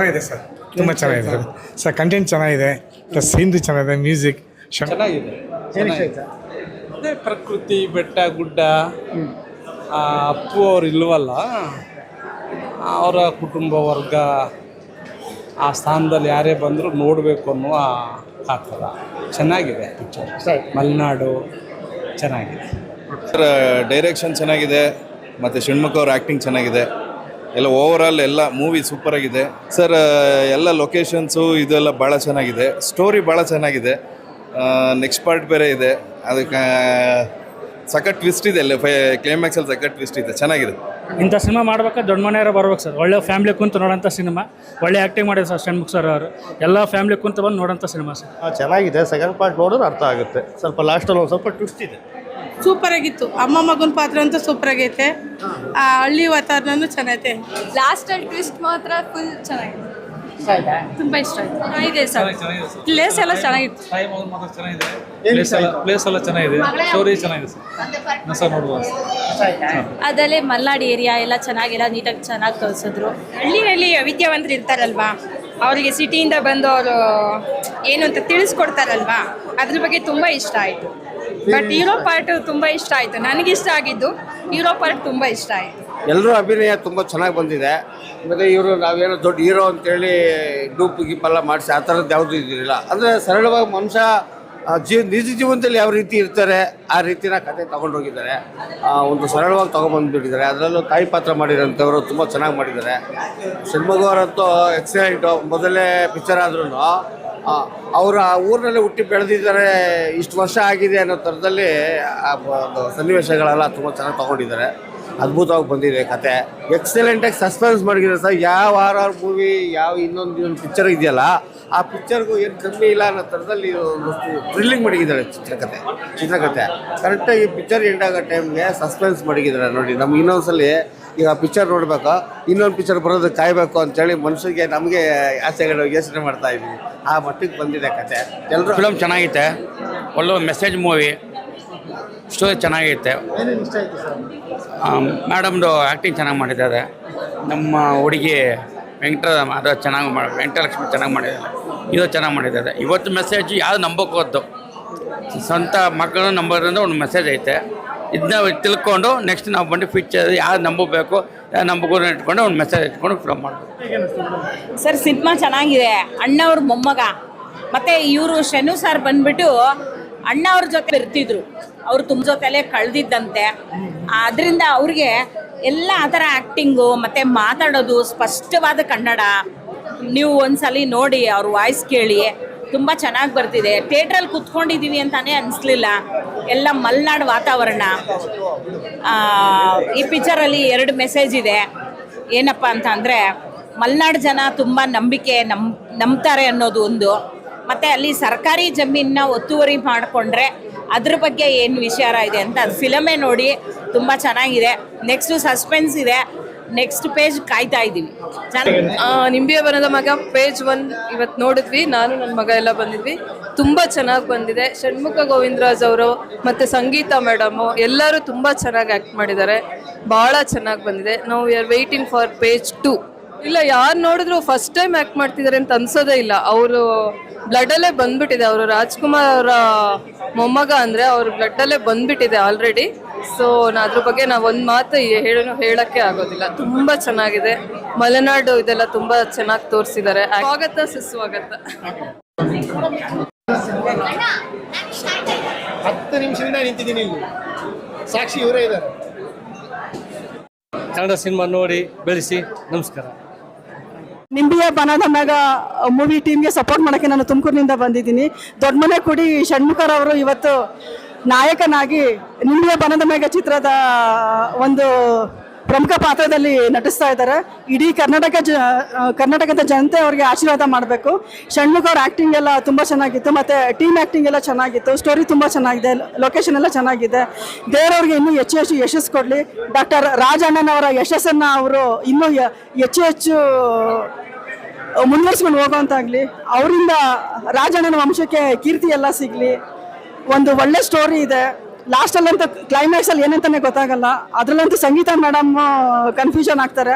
ಚೆನ್ನಾಗಿದೆ ಸರ್. ತುಂಬ ಚೆನ್ನಾಗಿದೆ ಸರ್. ಸರ್ ಕಂಟೆಂಟ್ ಚೆನ್ನಾಗಿದೆ. ಪ್ಲಸ್ ಸೀನ್ರಿ ಚೆನ್ನಾಗಿದೆ ಮ್ಯೂಸಿಕ್ ಚೆನ್ನಾಗಿದೆ. ಅದೇ ಪ್ರಕೃತಿ ಬೆಟ್ಟ ಗುಡ್ಡ. ಆ, ಅಪ್ಪು ಅವ್ರು ಇಲ್ವಲ್ಲ? ಅವರ ಕುಟುಂಬ ವರ್ಗ ಆ ಸ್ಥಾನದಲ್ಲಿ ಯಾರೇ ಬಂದರೂ ನೋಡಬೇಕು ಅನ್ನುವ ಆಗ್ತದ ಚೆನ್ನಾಗಿದೆ ಪಿಕ್ಚರ್ ಮಲೆನಾಡು ಚೆನ್ನಾಗಿದೆ. ಸರ್ ಡೈರೆಕ್ಷನ್ ಚೆನ್ನಾಗಿದೆ. ಮತ್ತು ಷಣ್ಮುಖ ಅವ್ರ ಆ್ಯಕ್ಟಿಂಗ್ ಚೆನ್ನಾಗಿದೆ. ಎಲ್ಲ ಓವರ್ ಆಲ್ ಎಲ್ಲ ಮೂವಿ ಸೂಪರ್ ಆಗಿದೆ. ಸರ್ ಎಲ್ಲ ಲೊಕೇಶನ್ಸು ಇದೆಲ್ಲ ಭಾಳ ಚೆನ್ನಾಗಿದೆ. ಸ್ಟೋರಿ ಭಾಳ ಚೆನ್ನಾಗಿದೆ. ನೆಕ್ಸ್ಟ್ ಪಾರ್ಟ್ ಬೇರೆ ಇದೆ. ಅದಕ್ಕೆ ಸಖತ್ ಟ್ವಿಸ್ಟ್ ಇದೆ ಅಲ್ಲಿ ಫೈ ಕ್ಲೈಮ್ಯಾಕ್ಸಲ್ಲಿ ಸಖತ್ ಟ್ವಿಸ್ಟ್ ಇದೆ. ಚೆನ್ನಾಗಿದೆ. ಇಂಥ ಸಿನಿಮಾ ಮಾಡ್ಬೇಕಾದ್ರೆ ದೊಡ್ಡ ಮನೆಯವರು ಬರ್ಬೇಕು ಸರ್ ಒಳ್ಳೆ ಫ್ಯಾಮಿಲಿ ಕುಂತು ನೋಡೋಂಥ ಸಿನಿಮಾ ಒಳ್ಳೆ ಆ್ಯಕ್ಟಿಂಗ್ ಮಾಡಿದ್ರು ಸರ್ ಷಣ್ಮುಖ್ ಸರ್ ಅವರು. ಎಲ್ಲ ಫ್ಯಾಮಿಲಿ ಕುಂತು ಬಂದು ನೋಡೋಂಥ ಸಿನಿಮಾ ಸರ್ ಚೆನ್ನಾಗಿದೆ. ಸೆಕೆಂಡ್ ಪಾರ್ಟ್ ನೋಡಿದ್ರೆ ಅರ್ಥ ಆಗುತ್ತೆ. ಸ್ವಲ್ಪ ಲಾಸ್ಟಲ್ಲಿ ಒಂದು ಸ್ವಲ್ಪ ಟ್ವಿಸ್ಟ್ ಇದೆ. ಸೂಪರ್ ಆಗಿತ್ತು. ಅಮ್ಮ ಮಗನ ಪಾತ್ರ ಅಂತೂ ಸೂಪರ್ ಆಗೈತೆ. ಆ ಹಳ್ಳಿ ವಾತಾವರಣನೂ ಚೆನ್ನಾಗೈತೆ. ಲಾಸ್ಟಲ್ಲಿ ಟ್ವಿಸ್ಟ್ ಮಾತ್ರ ಫುಲ್ ಚೆನ್ನಾಗಿದೆ. ತುಂಬ ಇಷ್ಟ ಆಯ್ತು. ಚೆನ್ನಾಗಿದೆ ಸರ್. ಪ್ಲೇಸ್ ಎಲ್ಲ ಚೆನ್ನಾಗಿತ್ತು. ಟೈಮ್ ಅವ್ರು ಮಾತ್ರ ಚೆನ್ನಾಗಿದೆ. ಪ್ಲೇಸ್ ಎಲ್ಲ ಪ್ಲೇಸ್ ಎಲ್ಲ ಚೆನ್ನಾಗಿದೆ. ಸ್ಟೋರಿ ಚೆನ್ನಾಗಿದೆ ಸರ್. ಸರ್ ನೋಡ್ಬೋದು ಅದಲ್ಲೇ ಮಲ್ನಾಡು ಏರಿಯಾ ಎಲ್ಲ ಚೆನ್ನಾಗಿಲ್ಲ ನೀಟಾಗಿ ಚೆನ್ನಾಗಿ ತೋರಿಸಿದ್ರು. ಹಳ್ಳಿಯಲ್ಲಿ ವಿದ್ಯಾವಂತರು ಇರ್ತಾರಲ್ವಾ? ಅವರಿಗೆ ಸಿಟಿಯಿಂದ ಬಂದು ಅವರು ಏನು ಅಂತ ತಿಳಿಸ್ಕೊಡ್ತಾರಲ್ವಾ? ಅದ್ರ ಬಗ್ಗೆ ತುಂಬಾ ಇಷ್ಟ ಆಯಿತು. ಬಟ್ ಹೀರೋ ಪಾರ್ಟ್ ತುಂಬಾ ಇಷ್ಟ ಆಯಿತು. ನನಗಿಷ್ಟ ಆಗಿದ್ದು ಹೀರೋ ಪಾರ್ಟ್ ತುಂಬಾ ಇಷ್ಟ ಆಯ್ತು. ಎಲ್ಲರೂ ಅಭಿನಯ ತುಂಬ ಚೆನ್ನಾಗಿ ಬಂದಿದೆ. ಮತ್ತು ಇವರು ನಾವೇನೋ ದೊಡ್ಡ ಹೀರೋ ಅಂತೇಳಿ ಡೂಪ್ ಗೀಪೆಲ್ಲ ಮಾಡಿಸಿ ಆ ಥರದ್ದು ಯಾವುದೂ ಇದ್ದಿರಲಿಲ್ಲ ಅಂದರೆ ಸರಳವಾಗಿ ಮನುಷ್ಯ ಜೀವ ನಿಜ ಜೀವನದಲ್ಲಿ ಯಾವ ರೀತಿ ಇರ್ತಾರೆ, ಆ ರೀತಿನ ಕತೆ ತಗೊಂಡೋಗಿದ್ದಾರೆ. ಒಂದು ಸರಳವಾಗಿ ತೊಗೊಂಬಂದುಬಿಟ್ಟಿದ್ದಾರೆ ಅದರಲ್ಲೂ ತಾಯಿ ಪಾತ್ರ ಮಾಡಿರೋಂಥವ್ರು ತುಂಬ ಚೆನ್ನಾಗಿ ಮಾಡಿದ್ದಾರೆ. ಷಣ್ಮುಖ ಅವರಂತೂ ಎಕ್ಸಲೆಂಟು ಮೊದಲೇ ಪಿಕ್ಚರ್ ಆದ್ರೂ ಅವರು ಊರಿನಲ್ಲಿ ಹುಟ್ಟಿ ಬೆಳೆದಿದ್ದಾರೆ, ಇಷ್ಟು ವರ್ಷ ಆಗಿದೆ ಅನ್ನೋ ಥರದಲ್ಲಿ ಆ ಒಂದು ಸನ್ನಿವೇಶಗಳೆಲ್ಲ ತುಂಬ ಚೆನ್ನಾಗಿ ತೊಗೊಂಡಿದ್ದಾರೆ. ಅದ್ಭುತವಾಗಿ ಬಂದಿದೆ ಕತೆ. ಎಕ್ಸಲೆಂಟಾಗಿ ಸಸ್ಪೆನ್ಸ್ ಮಾಡಿದ್ದಾರೆ ಸರ್. ಯಾವ ಆರ್ ಆರ್ ಮೂವಿ ಯಾವ ಇನ್ನೊಂದು ಇನ್ನೊಂದು ಪಿಕ್ಚರ್ ಇದೆಯಲ್ಲ, ಆ ಪಿಕ್ಚರ್ಗೂ ಏನು ಕಮ್ಮಿ ಇಲ್ಲ ಅನ್ನೋ ಥರದಲ್ಲಿ ಥ್ರಿಲ್ಲಿಂಗ್ ಮಡಗಿದ್ದಾರೆ ಚಿತ್ರಕತೆ ಚಿತ್ರಕಥೆ ಕರೆಕ್ಟಾಗಿ ಪಿಕ್ಚರ್ ಎಂಡ್ ಆಗೋ ಟೈಮ್ಗೆ ಸಸ್ಪೆನ್ಸ್ ಮಡಗಿದ್ದಾರೆ ನೋಡಿ. ನಮ್ಗೆ ಇನ್ನೊಂದ್ಸಲಿ ಈಗ ಪಿಕ್ಚರ್ ನೋಡಬೇಕು? ಇನ್ನೊಂದು ಪಿಕ್ಚರ್ ಬರೋದು ಕಾಯಬೇಕು ಅಂತೇಳಿ ಮನಸ್ಸಿಗೆ ನಮಗೆ ಆಸೆಗಳು ಯೋಚನೆ ಮಾಡ್ತಾ ಇದ್ವಿ. ಆ ಮಟ್ಟಿಗೆ ಬಂದಿದೆ ಕತೆ. ಎಲ್ಲರೂ ಫಿಲಮ್ ಚೆನ್ನಾಗೈತೆ. ಒಳ್ಳೆ ಮೆಸೇಜ್ ಮೂವಿ ಸ್ಟೋರಿ ಚೆನ್ನಾಗೈತೆ. ಮೇಡಮ್ದು ಆ್ಯಕ್ಟಿಂಗ್ ಚೆನ್ನಾಗಿ ಮಾಡಿದ್ದಾರೆ. ನಮ್ಮ ಹುಡುಗಿ ವೆಂಕಟ ಅದು ಚೆನ್ನಾಗಿ ಮಾಡಿ ವೆಂಕಟಲಕ್ಷ್ಮಿ ಚೆನ್ನಾಗಿ ಮಾಡಿದ್ದಾರೆ. ಇದು ಚೆನ್ನಾಗಿ ಮಾಡಿದ್ದಾರೆ. ಇವತ್ತು ಮೆಸೇಜ್ ಯಾವ್ದು ನಂಬಕೋದ್ದು ಸ್ವಂತ ಮಕ್ಕಳನ್ನ ನಂಬೋದ್ರಿಂದ ಒಂದು ಮೆಸೇಜ್ ಐತೆ. ಇದನ್ನ ತಿಳ್ಕೊಂಡು ನೆಕ್ಸ್ಟ್ ನಾವು ಬಂದು ಫ್ಯೂಚರ್ ಯಾರು ನಂಬಬೇಕು, ಯಾರು ಇಟ್ಕೊಂಡು ಒಂದು ಮೆಸೇಜ್ ಇಟ್ಕೊಂಡು ಫಿಲಮ್ ಮಾಡಬೇಕು. ಸರ್ ಸಿನಿಮಾ ಚೆನ್ನಾಗಿದೆ. ಅಣ್ಣವ್ರ ಮೊಮ್ಮಗ. ಮತ್ತು ಇವರು ಶನು ಸರ್ ಬಂದ್ಬಿಟ್ಟು ಅಣ್ಣ ಅವ್ರ ಜೊತೆ ಇರ್ತಿದ್ರು. ಅವ್ರು ತುಂಬ ಜೊತೆಲೇ ಕಳೆದಿದ್ದಂತೆ. ಅದರಿಂದ ಅವ್ರಿಗೆ ಎಲ್ಲ ಆ ಥರ ಆ್ಯಕ್ಟಿಂಗು ಮತ್ತು ಮಾತಾಡೋದು ಸ್ಪಷ್ಟವಾದ ಕನ್ನಡ. ನೀವು ಒಂದ್ಸಲಿ ನೋಡಿ ಅವ್ರ ವಾಯ್ಸ್ ಕೇಳಿ. ತುಂಬ ಚೆನ್ನಾಗಿ ಬರ್ತಿದೆ. ಥಿಯೇಟ್ರಲ್ಲಿ ಕುತ್ಕೊಂಡಿದ್ದೀವಿ ಅಂತಾನೆ ಅನಿಸ್ಲಿಲ್ಲ. ಎಲ್ಲ ಮಲೆನಾಡು ವಾತಾವರಣ. ಈ ಪಿಕ್ಚರಲ್ಲಿ ಎರಡು ಮೆಸೇಜ್ ಇದೆ. ಏನಪ್ಪ ಅಂತ ಅಂದರೆ, ಮಲ್ನಾಡು ಜನ ತುಂಬ ನಂಬಿಕೆ ನಮ್, ನಂಬ್ತಾರೆ ಅನ್ನೋದು ಒಂದು. ಮತ್ತು ಅಲ್ಲಿ ಸರ್ಕಾರಿ ಜಮೀನನ್ನ ಒತ್ತುವರಿ ಮಾಡಿಕೊಂಡ್ರೆ ಅದ್ರ ಬಗ್ಗೆ ಏನು ವಿಚಾರ ಇದೆ ಅಂತ ಫಿಲಮೇ ನೋಡಿ ತುಂಬ ಚೆನ್ನಾಗಿದೆ. ನೆಕ್ಸ್ಟು ಸಸ್ಪೆನ್ಸ್ ಇದೆ. ನೆಕ್ಸ್ಟ್ ಪೇಜ್ ಕಾಯ್ತಾ ಇದ್ದೀವಿ. ನಾನು ನಿಂಬಿಯ ಬನದ ಮಗ ಪೇಜ್ ಒನ್ ಇವತ್ತು ನೋಡಿದ್ವಿ. ನಾನು ನನ್ನ ಮಗ ಎಲ್ಲ ಬಂದಿದ್ವಿ. ತುಂಬ ಚೆನ್ನಾಗಿ ಬಂದಿದೆ. ಷಣ್ಮುಖ ಗೋವಿಂದರಾಜ್ ಅವರು ಮತ್ತು ಸಂಗೀತ ಮೇಡಮು ಎಲ್ಲರೂ ತುಂಬ ಚೆನ್ನಾಗಿ ಆ್ಯಕ್ಟ್ ಮಾಡಿದ್ದಾರೆ. ಭಾಳ ಚೆನ್ನಾಗಿ ಬಂದಿದೆ. ನಾವು we are waiting for page two ಇಲ್ಲ, ಯಾರು ನೋಡಿದ್ರು ಫಸ್ಟ್ ಟೈಮ್ ಆ್ಯಕ್ಟ್ ಮಾಡ್ತಿದ್ದಾರೆ ಅಂತ ಅನ್ಸೋದೇ ಇಲ್ಲ. ಅವರು ಬ್ಲಡ್ಡಲ್ಲೇ ಬಂದ್ಬಿಟ್ಟಿದೆ. ಅವರು ರಾಜ್ಕುಮಾರ್ ಅವರ ಮೊಮ್ಮಗ ಅಂದರೆ ಅವ್ರ ಬ್ಲಡ್ಡಲ್ಲೇ ಬಂದ್ಬಿಟ್ಟಿದೆ ಆಲ್ರೆಡಿ ಸೊ ನಾ ಅದ್ರ ಬಗ್ಗೆ ನಾವು ಒಂದು ಮಾತು ಹೇಳೋ ಹೇಳಕ್ಕೆ ಆಗೋದಿಲ್ಲ. ತುಂಬಾ ಚೆನ್ನಾಗಿದೆ. ಮಲೆನಾಡು ಇದೆಲ್ಲ ತುಂಬಾ ಚೆನ್ನಾಗಿ ತೋರಿಸಿದ್ದಾರೆ ಸ್ವಾಗತ ಸುಸ್ವಾಗತ. ಹತ್ತು ನಿಮಿಷದಿಂದ ನಿಂತಿದ್ದೀನಿ ಇಲ್ಲಿ. ಸಾಕ್ಷಿ ಇವರೇ ಇದ್ದಾರೆ. ಕನ್ನಡ ಸಿನಿಮಾ ನೋಡಿ ಬೆಳೆಸಿ ನಮಸ್ಕಾರ. ನಿಂಬಿಯ ಬನದ ಮ್ಯಾಗ ಮೂವಿ ಟೀಮ್ಗೆ ಸಪೋರ್ಟ್ ಮಾಡೋಕ್ಕೆ ನಾನು ತುಮಕೂರಿನಿಂದ ಬಂದಿದ್ದೀನಿ. ದೊಡ್ಡ ಮನೆ ಕೊಡಿ ಷಣ್ಮುಖರವರು ಇವತ್ತು ನಾಯಕನಾಗಿ ನಿಂಬಿಯ ಬನದ ಮೇಘ ಚಿತ್ರದ ಒಂದು ಪ್ರಮುಖ ಪಾತ್ರದಲ್ಲಿ ನಟಿಸ್ತಾ ಇದ್ದಾರೆ. ಇಡೀ ಕರ್ನಾಟಕ ಜ ಕರ್ನಾಟಕದ ಜನತೆ ಅವರಿಗೆ ಆಶೀರ್ವಾದ ಮಾಡಬೇಕು. ಷಣ್ಮುಖ ಅವ್ರ ಆ್ಯಕ್ಟಿಂಗ್ ಎಲ್ಲ ತುಂಬ ಚೆನ್ನಾಗಿತ್ತು. ಮತ್ತು ಟೀಮ್ ಆ್ಯಕ್ಟಿಂಗ್ ಎಲ್ಲ ಚೆನ್ನಾಗಿತ್ತು. ಸ್ಟೋರಿ ತುಂಬ ಚೆನ್ನಾಗಿದೆ. ಲೊಕೇಶನ್ ಎಲ್ಲ ಚೆನ್ನಾಗಿದೆ. ದೇವರವ್ರಿಗೆ ಇನ್ನೂ ಹೆಚ್ಚು ಹೆಚ್ಚು ಯಶಸ್ಸು ಕೊಡಲಿ. ಡಾಕ್ಟರ್ ರಾಜಣ್ಣನವರ ಯಶಸ್ಸನ್ನು ಅವರು ಇನ್ನೂ ಹೆಚ್ಚು ಹೆಚ್ಚು ಮುಂದುವರ್ಸ್ಕೊಂಡು ಹೋಗೋಂತಾಗಲಿ ಅವರಿಂದ ರಾಜಣ್ಣನ ವಂಶಕ್ಕೆ ಕೀರ್ತಿ ಎಲ್ಲ ಸಿಗಲಿ. ಒಂದು ಒಳ್ಳೆ ಸ್ಟೋರಿ ಇದೆ. ಲಾಸ್ಟಲ್ಲಂತೂ ಕ್ಲೈಮ್ಯಾಕ್ಸಲ್ಲಿ ಏನಂತಾನೆ ಗೊತ್ತಾಗಲ್ಲ. ಅದರಲ್ಲಂತೂ ಸಂಗೀತ ಮೇಡಮ್ ಕನ್ಫ್ಯೂಷನ್ ಆಗ್ತಾರೆ.